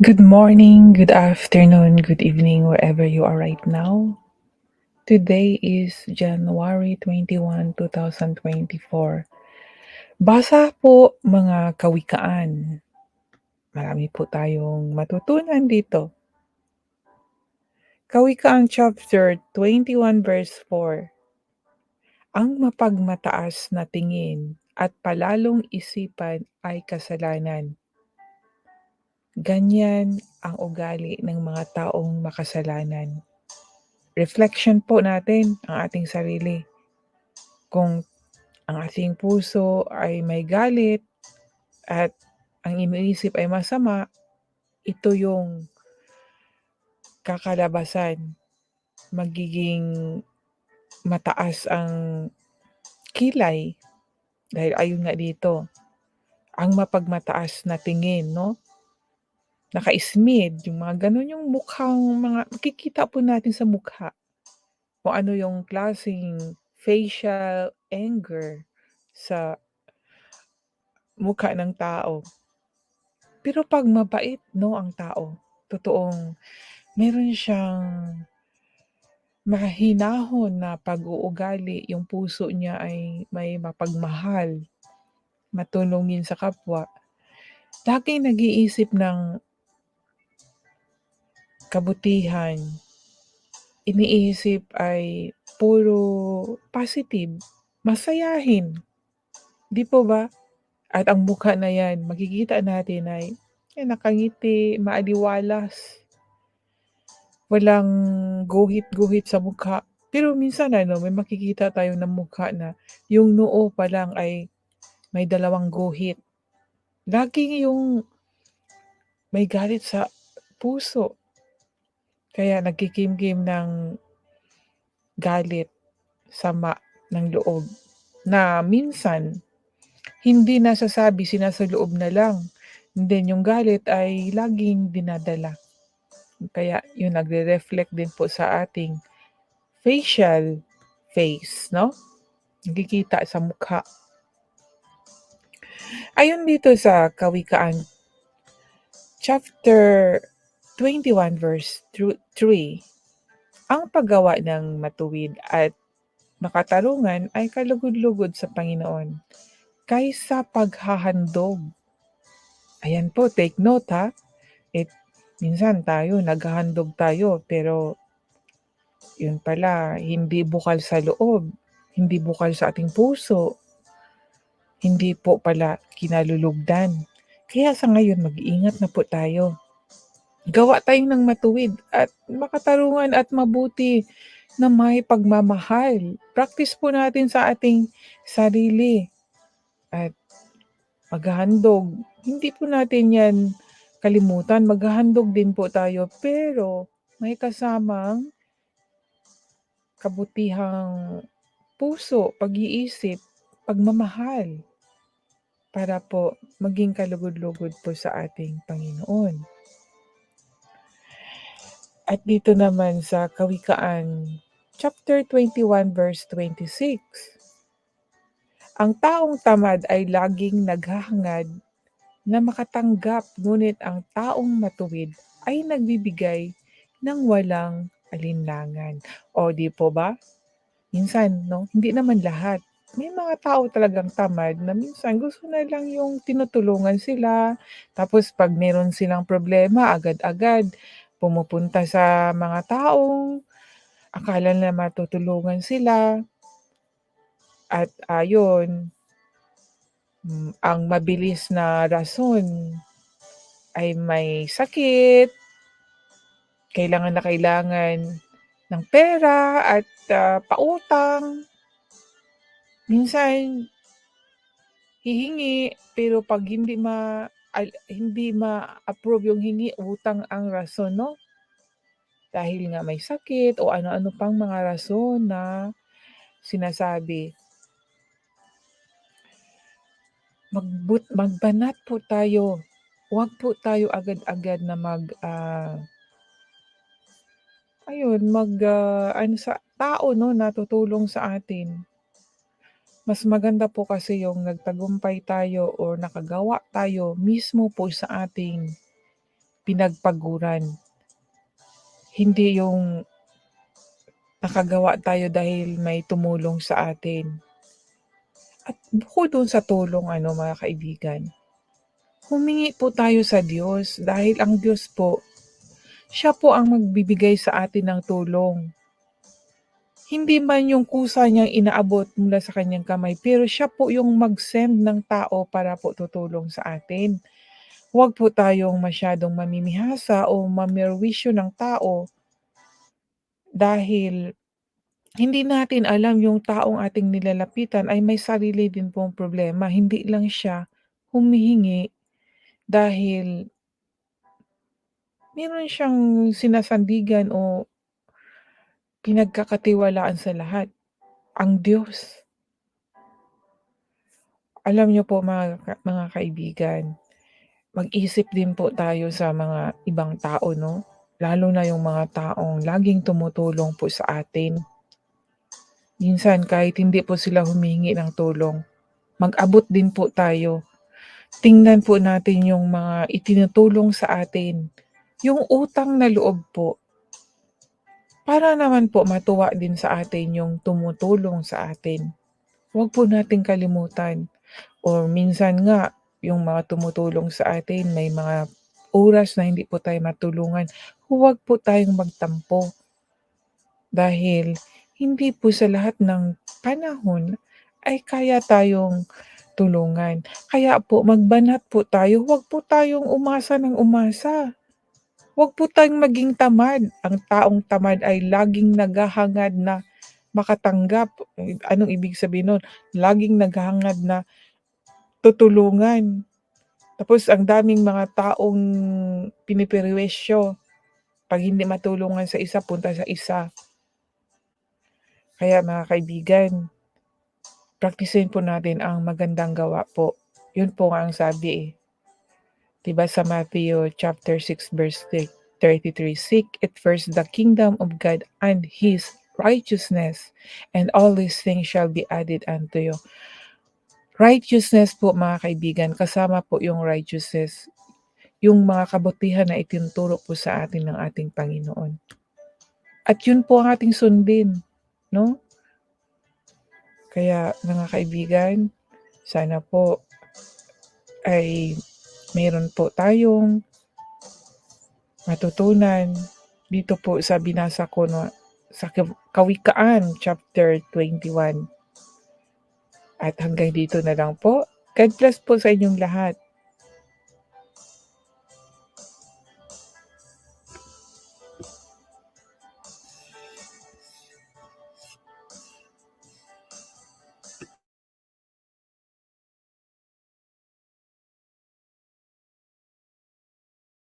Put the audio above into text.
Good morning, good afternoon, good evening, wherever you are right now. Today is January 21, 2024. Basa po mga kawikaan. Marami po tayong matutunan dito. Kawikaan chapter 21 verse 4. Ang mapagmataas na tingin at palalong isipan ay kasalanan. Ganyan ang ugali ng mga taong makasalanan. Reflection po natin ang ating sarili. Kung ang ating puso ay may galit at ang iniisip ay masama, ito yung kakalabasan. Magiging mataas ang kilay dahil ayun nga dito, ang mapagmataas na tingin, no? Naka-smid, yung mga gano'n yung mukhang mga makikita po natin sa mukha. Kung ano yung klaseng facial anger sa mukha ng tao. Pero 'pag mabait 'no ang tao, totoong meron siyang mahinahon na pag-uugali, yung puso niya ay may mapagmahal, matulungin sa kapwa. Laging nag-iisip ng kabutihan. Iniisip ay puro positive, masayahin. 'Di po ba? At ang mukha na 'yan makikita natin ay, ay nakangiti, maaliwalas. Walang guhit-guhit sa mukha. Pero minsan ano, may makikita tayo ng mukha na yung noo pa lang ay may dalawang guhit. Laging yung may galit sa puso. Kaya nagkikimkim ng galit, sama ng loob na minsan hindi nasasabi, sinasaloob na lang. And then yung galit ay laging dinadala. Kaya yun nagre-reflect din po sa ating facial face, no? Nakikita sa mukha. Ayon dito sa Kawikaan chapter 21 verse 3, ang paggawa ng matuwid at makatarungan ay kalugod-lugod sa Panginoon kaysa paghahandog. Ayan po, take note ha. It, minsan tayo, naghahandog tayo, pero yun pala, hindi bukal sa loob, hindi bukal sa ating puso, hindi po pala kinalulugdan. Kaya sa ngayon, mag-iingat na po tayo. Gawa tayo ng matuwid at makatarungan at mabuti na may pagmamahal. Practice po natin sa ating sarili at maghahandog. Hindi po natin yan kalimutan. Maghahandog din po tayo pero may kasamang kabutihang puso, pag-iisip, pagmamahal para po maging kalugod-lugod po sa ating Panginoon. At dito naman sa Kawikaan, chapter 21 verse 26. Ang taong tamad ay laging naghahangad na makatanggap, ngunit ang taong matuwid ay nagbibigay ng walang alinlangan. O di po ba? Minsan, no, hindi naman lahat. May mga tao talagang tamad na minsan gusto na lang yung tinutulungan sila. Tapos pag meron silang problema, agad-agad pumupunta sa mga taong akala na matutulungan sila. At ayon, mm, ang mabilis na rason ay may sakit, kailangan na kailangan ng pera at uh, pautang. Minsan, hihingi, pero pag hindi ma hindi ma-approve yung hingi, utang ang rason, no? Dahil nga may sakit o ano-ano pang mga rason na sinasabi. Magbut magbanat po tayo. Huwag po tayo agad-agad na mag uh, ayun, mag uh, ano sa tao no na tutulong sa atin. Mas maganda po kasi yung nagtagumpay tayo or nakagawa tayo mismo po sa ating pinagpaguran. Hindi yung nakagawa tayo dahil may tumulong sa atin. At bukod dun sa tulong ano mga kaibigan, humingi po tayo sa Diyos dahil ang Diyos po, siya po ang magbibigay sa atin ng tulong. Hindi man yung kusa niyang inaabot mula sa kanyang kamay, pero siya po yung mag-send ng tao para po tutulong sa atin. Huwag po tayong masyadong mamimihasa o mamerwisyo ng tao dahil hindi natin alam yung taong ating nilalapitan ay may sarili din pong problema. Hindi lang siya humihingi dahil meron siyang sinasandigan o pinagkakatiwalaan sa lahat, ang Diyos. Alam niyo po mga mga kaibigan, mag-isip din po tayo sa mga ibang tao 'no, lalo na yung mga taong laging tumutulong po sa atin. Minsan kahit hindi po sila humihingi ng tulong, mag-abot din po tayo. Tingnan po natin yung mga itinutulong sa atin, yung utang na loob po. Para naman po matuwa din sa atin yung tumutulong sa atin. Huwag po nating kalimutan or minsan nga yung mga tumutulong sa atin may mga oras na hindi po tayo matulungan, huwag po tayong magtampo. Dahil hindi po sa lahat ng panahon ay kaya tayong tulungan. Kaya po magbanat po tayo, huwag po tayong umasa ng umasa. Huwag po tayong maging tamad. Ang taong tamad ay laging naghahangad na makatanggap. Anong ibig sabihin nun? Laging naghahangad na tutulungan. Tapos ang daming mga taong pinipirwisyo. 'Pag hindi matulungan sa isa, punta sa isa. Kaya mga kaibigan, praktisin po natin ang magandang gawa po. Yun po ang sabi eh. 'Di ba sa Matthew chapter 6 verse 33, "Seek it first the kingdom of God and His righteousness, and all these things shall be added unto you." Righteousness po mga kaibigan, kasama po yung righteousness, yung mga kabutihan na itinuturo po sa atin ng ating Panginoon. At yun po ang ating sundin, no? Kaya mga kaibigan, sana po ay meron po tayong matutunan dito po sa binasa ko na sa Kawikaan chapter 21. At hanggang dito na lang po. God bless po sa inyong lahat.